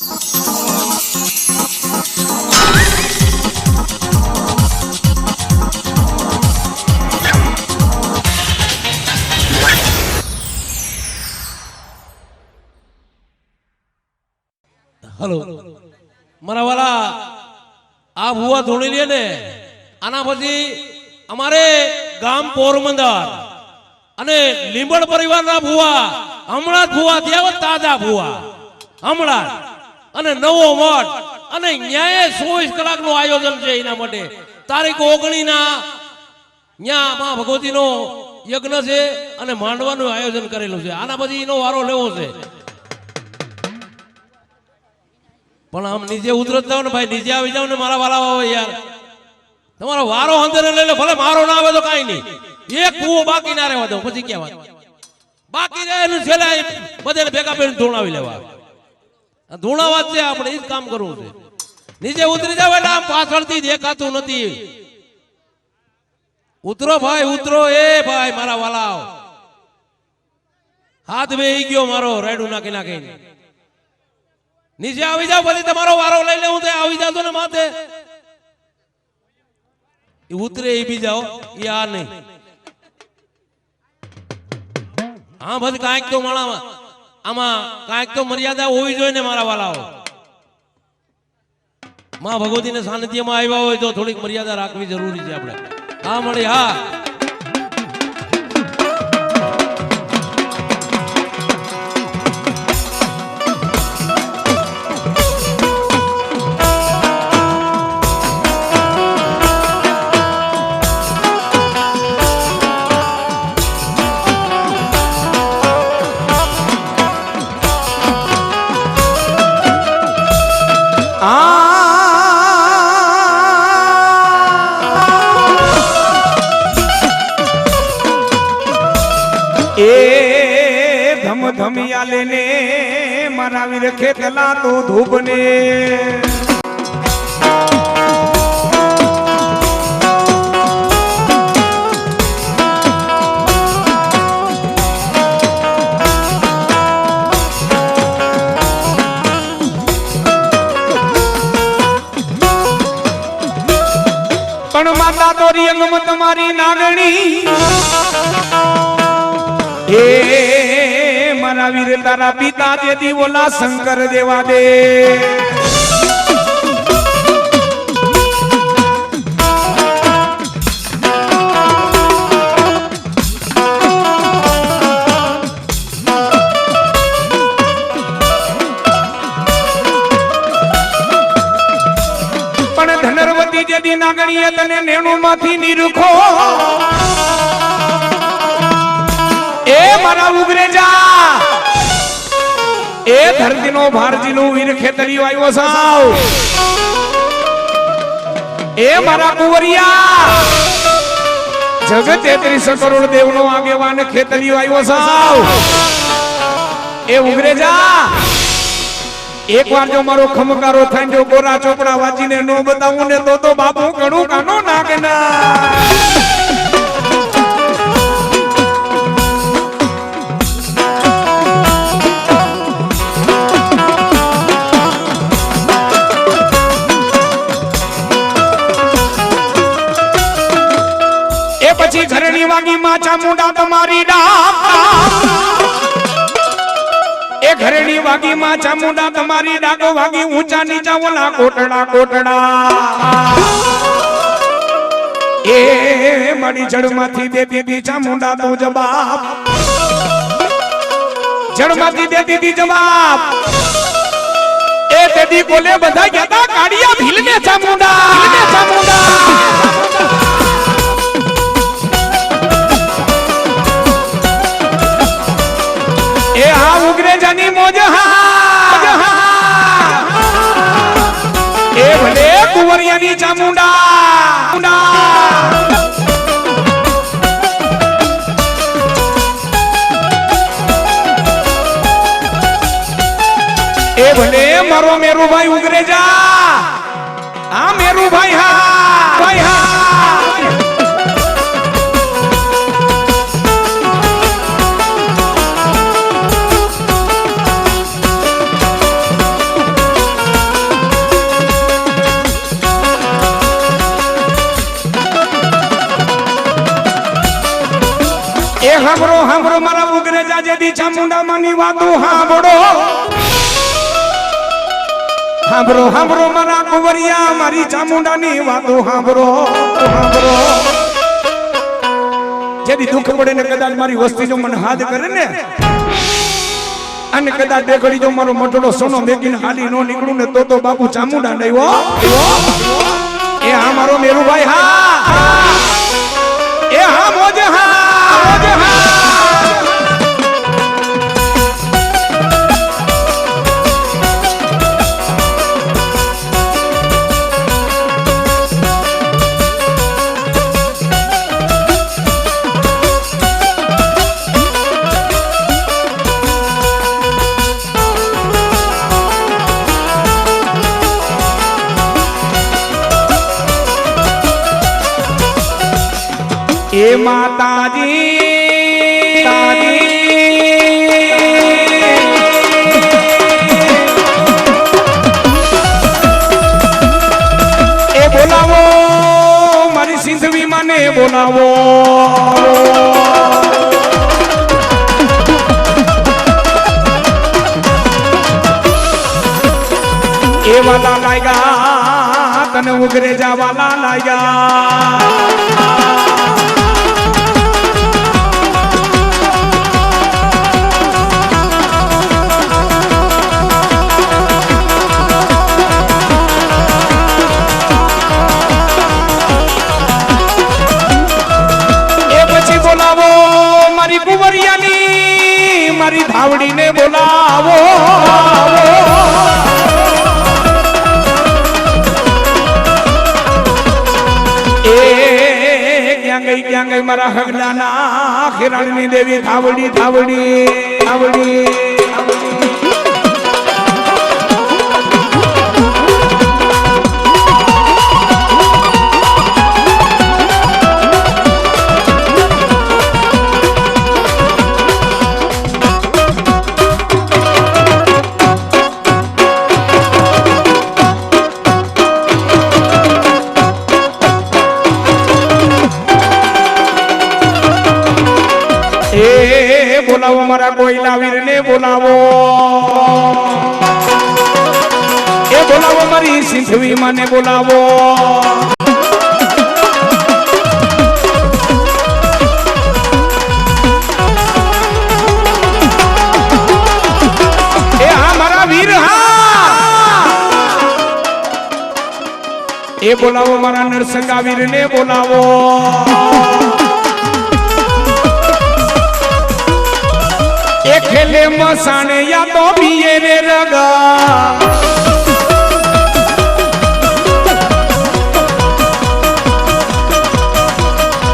Hello મારા વાલા, આ ભુવા ધોણી લે ને, આના પછી અમારે ગામ પોરબંદર અને લીંબડ પરિવારના ભુવા, હમણાં જ ભુવા થયા તાજા ભુવા હમણાં. અને નવો મઠ અને ન્યાય ચોવીસ કલાકનું આયોજન છે એના માટે તારીખ ઓગણી ના ન્યા નો યજ્ઞ છે અને માંડવાનું આયોજન કરેલું છે આના પછી એનો વારો લેવો છે પણ આમ નીચે ઉતરત જાવ ને ભાઈ નીચે આવી જાવ ને મારા વાલા આવે યાર તમારો વારો અંદર લઈ ભલે મારો ના આવે તો કાઈ નહીં એક કુવો બાકી ના રહેવા દો પછી ક્યાં વાત બાકી રહે છેલ્લા બધે ભેગા કરીને ધોણાવી લેવા આ ધોણાવા છે આપણે એ જ કામ કરવું છે. નીચે ઉતરી જાવ એટલે આમ પાછળથી દેખાતું નથી. ઉતરો ભાઈ, ઉતરો. એ ભાઈ, મારા વાલાઓ. હાથ બે ગયો મારો રેડું નાખી નાખીને નીચે આવી જાવ પછી તમારો વારો લઈ લેવું તો આવી જાતો ને માથે. ઉતરે એ બી જાઓ એ આ નહીં. હા ભાઈ કાંઈક તો માણામાં. આમાં કાંઈક તો મર્યાદા હોવી જોઈએ ને મારા વાલાઓ. માં ભગવતીને સાનિધ્યમાં આવ્યા હોય તો થોડીક મર્યાદા રાખવી જરૂરી છે આપણે. હા, મળી, હા. એ ધમ ધમિયા લેને મારા વીર ખેતલા તો ધૂપને. પણ માતા તો રિયંગમ તમારી નાગણી. તારા પિતા જેથી બોલા શંકર દેવા દે પણ ધનરવતી જેથી નાગણીએ તને નેણું માંથી નિરુખો. એ મારા ઉગરે જા એ ધરતીનો ભારજીનું વીર ખેતરી આવ્યો સાવ. એ મારા કુંવરિયા. જગત તેત્રીસ કરોડ દેવનો આગેવાન ખેતરી આવ્યો સાવ. એ ઉગરે જા એક વાર જો મારો ખમકારો થાય જો ગોરા ચોપડા વાંચીને નો બતાવું ને તો તો બાપુ ઘણું કાનો નાગે ના પછી ઘરની વાગી માચા મુંડા તમારી ડામ એ ઘરેણી વાગી માચા ચામુંડા તમારી ડાકો વાગી ઊંચા નીચા ઓલા કોટડા કોટડા. એ મારી જડમાંથી દે દીધી મુંડા તો જવાબ. જડમાંથી બે દીધી જવાબ. એ દીદી બોલે, બધા ગયા તા કાળિયા ભીલને ચામુંડા ભીલને ચામુંડા કુંવરિયાની ચામુંડા ચામુંડા. એ ભલે મારો મેરુભાઈ ઉગરે જા આ મેરુભાઈ હા જેથી ચામુંડામાંની વાતો સાંભળો સાંભળો સાંભળો મારા કુંવરિયા, મારી ચામુંડાની વાતો સાંભળો સાંભળો જેથી દુઃખ પડે ને કદાચ મારી વસ્તી જો મને હાથ કરે ને, અને કદાચ ઘડી જો મારો મટડો સોનો મેકીને હાલી નો નીકળું ને, તો તો બાપુ ચામુંડા નહીં એ હા મારો મેરુભાઈ હા. માતાજી. એ બોલાવો, મારી સિંધવી મને બોલાવો. એ વાલા લાગ્યા, તને ઉઘરે જવાલા વાલા લાગ્યા. ધાવડીને બોલાવો. એ ક્યાં ગઈ ક્યાં ગઈ મારા હગડાના ખેરાણની દેવી થાવડી થાવડી ધાવડી બોલાવો મારા કોયલા વીરને બોલાવો. એ બોલાવો મારી સિંધવી માને બોલાવો. એ બોલાવો મારા નરસંગા વીરને બોલાવો. ખેલે મસાણે યા તો બીએ રે રગા.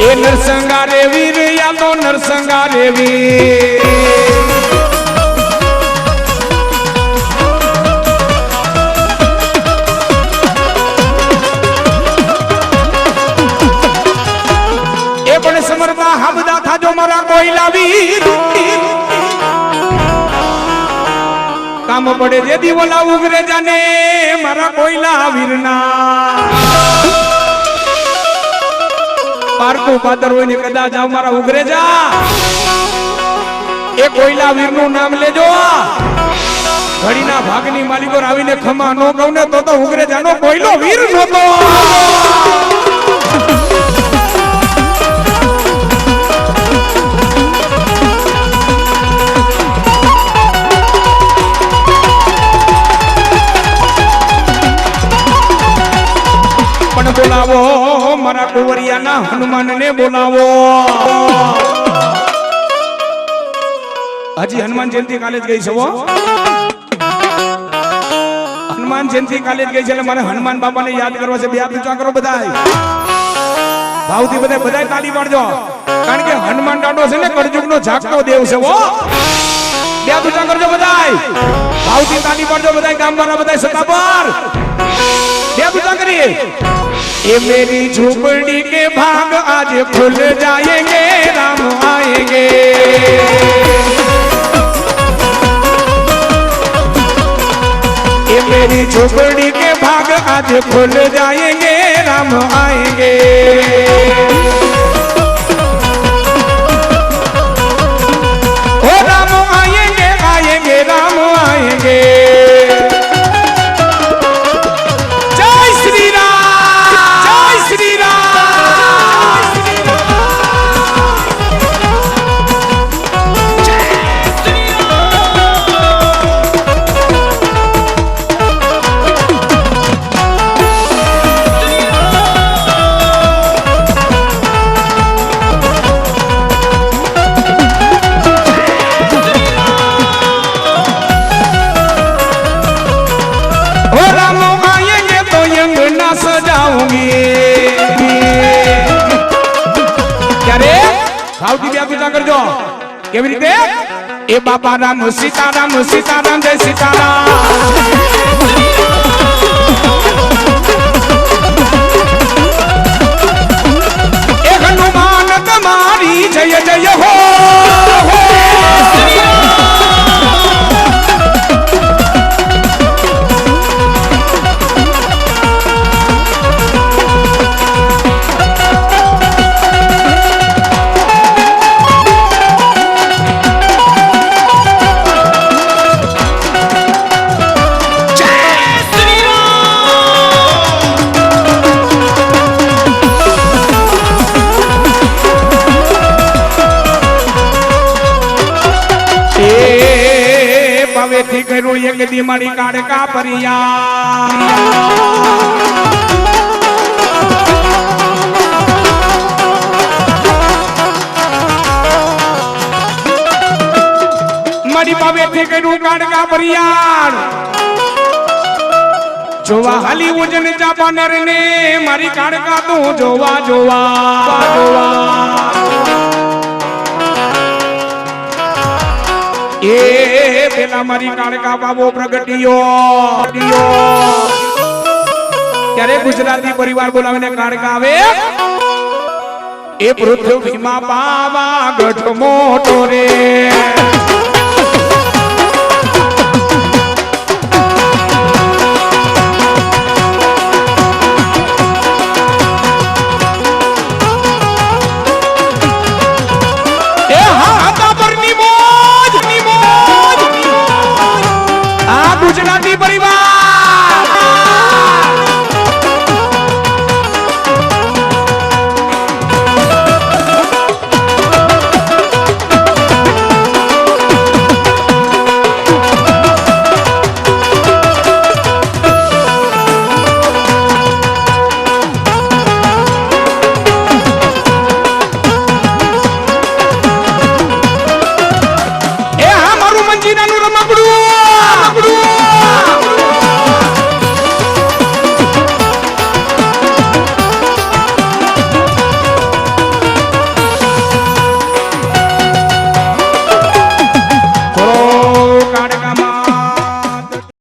એ નરસંગા રે વીર યા તો નરસંગા રે પડે જે દીવલા ઉગરે જાને મારા કોયલા વીરના. પારકું પાદર હોય ને કદાચ આવ મારા ઉઘરે જા એ કોયલા વીરનું નામ લેજો. ઘડીના ભાગની માલિકો આવીને ખમા નો કહું ને તો તો ઉઘરે જાનો કોયલો વીર નહોતો પણ બોલાવો મારા કુંવરિયાના હનુમાનને બોલાવો હજી હનુમાન જયંતિ કાલે જ ગઈ છે હો. હનુમાન જયંતિ કાલે જ ગઈ છે એટલે મારે હનુમાન બાપાને યાદ કરવા છે, બે હાથ ઊંચા કરો બધાય. ભાવથી બધા બધાય તાળી પાડજો. કારણ કે હનુમાન દાંડો છે ને, કળજુગનો જાગતો દેવ છે હો. બે હાથ ઊંચા કરજો બધાય. ભાવથી તાળી પાડજો બધાય ગામવાળા બધાય સત્તા પર. બે હાથ ઊંચા કરીએ ये मेरी झोपड़ी के भाग आज खुल जाएँगे, राम आएँगे। ये मेरी झोपड़ी के भाग आज खुल जाएँगे, राम आएँगे। બાપા રામ સીતારામ સીતારામ જય સીતારામ દી મારી કાળકા પરિયા મારી પવેથી કર્યું કાળકા પરિયાણ જોવા હાલી ઉજન ચાપાનેર ને મારી કાળકા તું જોવા જોવા જોવા. એ પેલા મારી કાળકા બાબો પ્રગટિયો. ત્યારે ગુજરાતી પરિવાર બોલાવીને કાળકા આવે એ પૃથ્વીમાં પાવા ગઢ મોટો રે